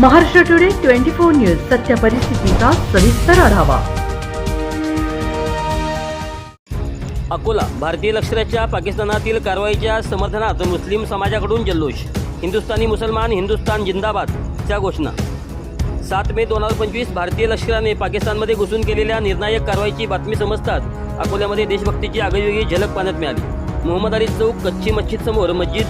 Maharashtra today twenty four news सत्य परिस्थितीचा सविस्तर आढावा. अकोला भारतीय लष्कराच्या पाकिस्तानातील कारवाईच्या समर्थनात मुस्लिम समाजाकडून जल्लोष. हिंदुस्थानी मुसलमान हिंदुस्थान जिंदाबादच्या घोषणा. सात मे दोन हजार पंचवीस भारतीय लष्कराने पाकिस्तानमध्ये घुसून केलेल्या निर्णायक कारवाईची बातमी समजताच अकोल्यामध्ये देशभक्तीची आगळीवेगळी झलक पाहण्यात मिळाली. मोहम्मद अली चौक कच्ची मस्जिद समोर मस्जिद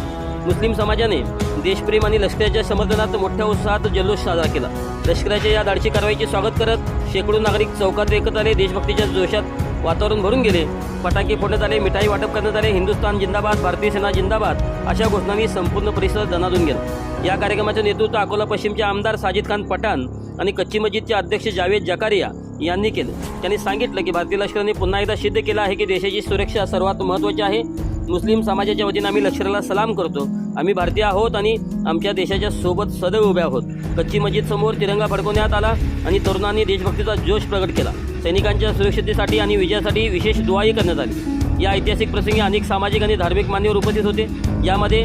मुस्लिम समाजाने देशप्रेम आणि लष्कराच्या समर्थनात मोठ्या उत्साहात जल्लोष साजरा केला. लष्कराच्या या धाडशी कारवाईचे स्वागत करत शेकडो नागरिक चौकात एकत्र आले. देशभक्तीच्या जोशात वातावरण भरून गेले. फटाके फोडण्यात आले. मिठाई वाटप करण्यात आले. हिंदुस्थान जिंदाबाद भारतीय सेना जिंदाबाद अशा घोषणांनी संपूर्ण परिसर दणादून गेला. या कार्यक्रमाचे नेतृत्व अकोला पश्चिमचे आमदार साजिद खान पठाण आणि कच्ची मस्जिदचे अध्यक्ष जावेद जकारिया यांनी केलं. त्यांनी सांगितलं की भारतीय लष्कराने पुन्हा एकदा सिद्ध केलं आहे की देशाची सुरक्षा सर्वात महत्त्वाची आहे. मुस्लिम समाजाच्या वतीने आम्ही लष्कराला सलाम करतो. आम्ही भारतीय आहोत आणि आमच्या देशाच्या सोबत सदैव उभे आहोत. कच्ची मस्जिद समोर तिरंगा फडकवण्यात आला आणि तरुणांनी देशभक्तीचा जोश प्रकट केला. सैनिकांच्या सुरक्षिततेसाठी आणि विजयासाठी विशेष दुआही करण्यात आली. या ऐतिहासिक प्रसंगी अनेक सामाजिक आणि धार्मिक मान्यवर उपस्थित होते. यामध्ये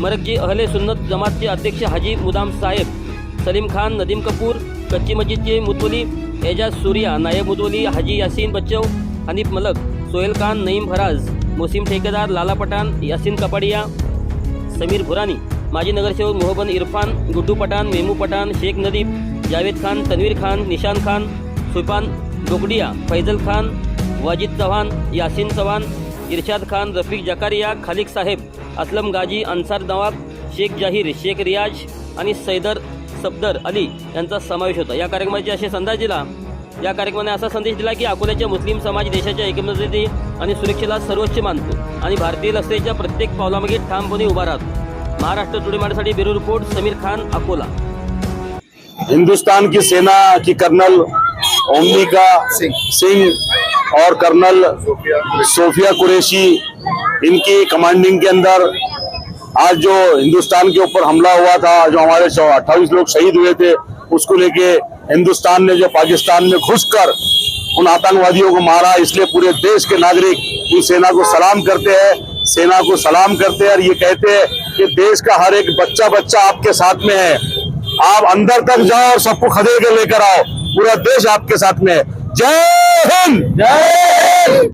मरकजी अहले सुन्नत जमातचे अध्यक्ष हाजी मुदाम साहेब सलीम खान नदीम कपूर कच्ची मस्जिदचे मुतवली एजाज सूर्या नायब मुतवली हाजी यासीन बच्चव हनीफ मलक सोहेल खान नईम फराज मोसीम ठेकेदार लाला पठाण यासीन कपाडिया समीर भुरानी माजी नगरसेवक मोहबन इरफान गुड्डू पठाण मेमू पठाण शेख नदीब जावेद खान तन्वीर खान निशान खान सुफान डोकडिया फैजल खान वाजिद चव्हाण यासीन चव्हाण इरशाद खान रफीक जकारिया खालिक साहेब असलम गाजी अन्सार नवाब शेख जाहीर शेख रियाज आणि सैदर सफदर अली यांचा समावेश होता. या कार्यक्रमाचे असे संदेश दिला या कार्यक्रमाने असा संदेश दिला की अकोल्याच्या मुस्लिम समाज देशाच्या एकमतेचे आणि सुरक्षेला सर्वोच्च मानतो. आणि भारतीय लष्करीच्या प्रत्येक पावलामागे ठामपणे उभा राहतो. महाराष्ट्र टुडे मराठीसाठी ब्युरो रिपोर्ट समीर खान अकोला. हिंदुस्तान की सेना की कर्नल ओमनिका सिंह और कर्नल सोफिया कुरैशी इनकी कमांडिंग के अंदर आज जो हिंदुस्तान के ऊपर हमला हुआ था जो हमारे अट्ठाईस लोग शहीद हुए थे उसको लेके हिंदुस्तान ने जो पाकिस्तान में घुसकर उन आतंकवादियों को मारा इसलिए पूरे देश के नागरिक उन सेना को सलाम करते हैं सेना को सलाम करते हैं और ये कहते हैं कि देश का हर एक बच्चा बच्चा आपके साथ में है। आप अंदर तक जाओ और सबको खदेड़ के लेकर आओ। पूरा देश आपके साथ में है। जय हिंद! जय हिंद!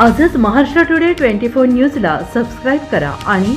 आजच महाराष्ट्र टुडे ट्वेंटी फोर न्यूजला सबस्क्राईब करा आणि